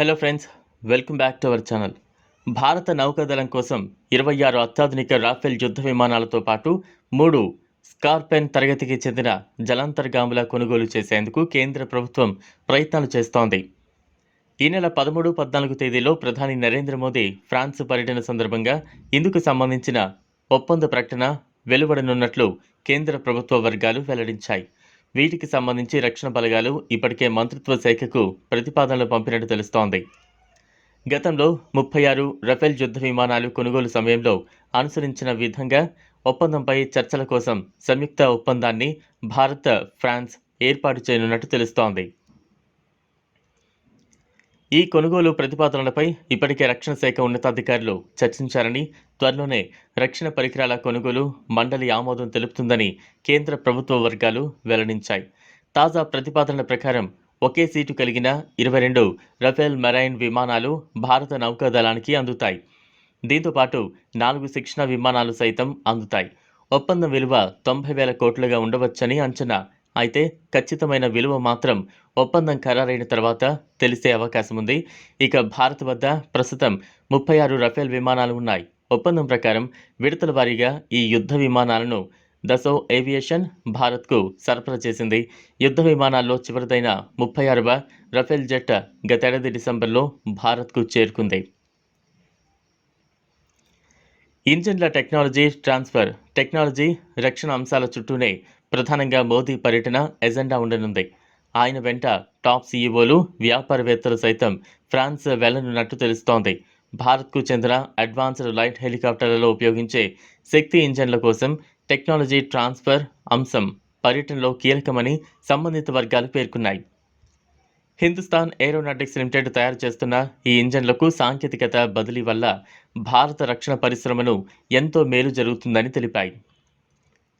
Hello friends welcome back to our channel భారత నౌకాదళం కోసం ఇరవై ఆరు అత్యాధునిక రాఫెల్ యుద్ధ విమానాలతో పాటు మూడు స్కార్పెన్ తరగతికి చెందిన జలాంతర్గాముల కొనుగోలు చేసేందుకు కేంద్ర ప్రభుత్వం ప్రయత్నాలు చేస్తోంది. ఈ నెల పదమూడు పద్నాలుగు తేదీలో ప్రధాని నరేంద్ర మోదీ ఫ్రాన్స్ పర్యటన సందర్భంగా ఇందుకు సంబంధించిన ఒప్పంద ప్రకటన వెలువడనున్నట్లు కేంద్ర ప్రభుత్వ వర్గాలు వెల్లడించాయి. వీటికి సంబంధించి రక్షణ బలగాలు ఇప్పటికే మంత్రిత్వ శాఖకు ప్రతిపాదనలు పంపినట్టు తెలుస్తోంది. గతంలో ముప్పై ఆరు రఫేల్ యుద్ధ విమానాలు కొనుగోలు సమయంలో అనుసరించిన విధంగా ఒప్పందంపై చర్చల కోసం సంయుక్త ఒప్పందాన్ని భారత్ ఫ్రాన్స్ ఏర్పాటు చేయనున్నట్టు తెలుస్తోంది. ఈ కొనుగోలు ప్రతిపాదనలపై ఇప్పటికే రక్షణ శాఖ ఉన్నతాధికారులు చర్చించారని త్వరలోనే రక్షణ పరికరాల కొనుగోలు మండలి ఆమోదం తెలుపుతుందని కేంద్ర ప్రభుత్వ వర్గాలు వెల్లడించాయి. తాజా ప్రతిపాదనల ప్రకారం ఒకే సీటు కలిగిన ఇరవై రెండు రఫేల్ మెరైన్ విమానాలు భారత నౌకాదళానికి అందుతాయి. దీంతో పాటు నాలుగు శిక్షణ విమానాలు సైతం అందుతాయి. ఒప్పందం విలువ తొంభై వేల కోట్లుగా ఉండవచ్చని అంచనా అయితే ఖచ్చితమైన విలువ మాత్రం ఒప్పందం ఖరారైన తర్వాత తెలిసే అవకాశం ఉంది. ఇక భారత్ వద్ద ప్రస్తుతం ముప్పై ఆరు రఫేల్ విమానాలు ఉన్నాయి. ఒప్పందం ప్రకారం విడతల వారీగా ఈ యుద్ధ విమానాలను దసో ఏవియేషన్ భారత్కు సరఫరా చేసింది. యుద్ధ విమానాల్లో చివరిదైన ముప్పై ఆరవ రఫేల్ జెట్ గతేడాది డిసెంబర్లో భారత్కు చేరుకుంది. ఇంజన్ల టెక్నాలజీ ట్రాన్స్ఫర్ టెక్నాలజీ రక్షణ అంశాల చుట్టూనే ప్రధానంగా మోదీ పర్యటన ఎజెండా ఉండనుంది. ఆయన వెంట టాప్ సీఈఓలు వ్యాపారవేత్తలు సైతం ఫ్రాన్స్ వెళ్ళనున్నట్టు తెలుస్తోంది. భారత్కు చెందిన అడ్వాన్స్డ్ లైట్ హెలికాప్టర్లలో ఉపయోగించే శక్తి ఇంజన్ల కోసం టెక్నాలజీ ట్రాన్స్ఫర్ అంశం పర్యటనలో కీలకమని సంబంధిత వర్గాలు పేర్కొన్నాయి. హిందుస్థాన్ ఏరోనాటిక్స్ లిమిటెడ్ తయారు చేస్తున్న ఈ ఇంజన్లకు సాంకేతికత బదిలీ వల్ల భారత రక్షణ పరిశ్రమను ఎంతో మేలు జరుగుతుందని తెలిపాయి.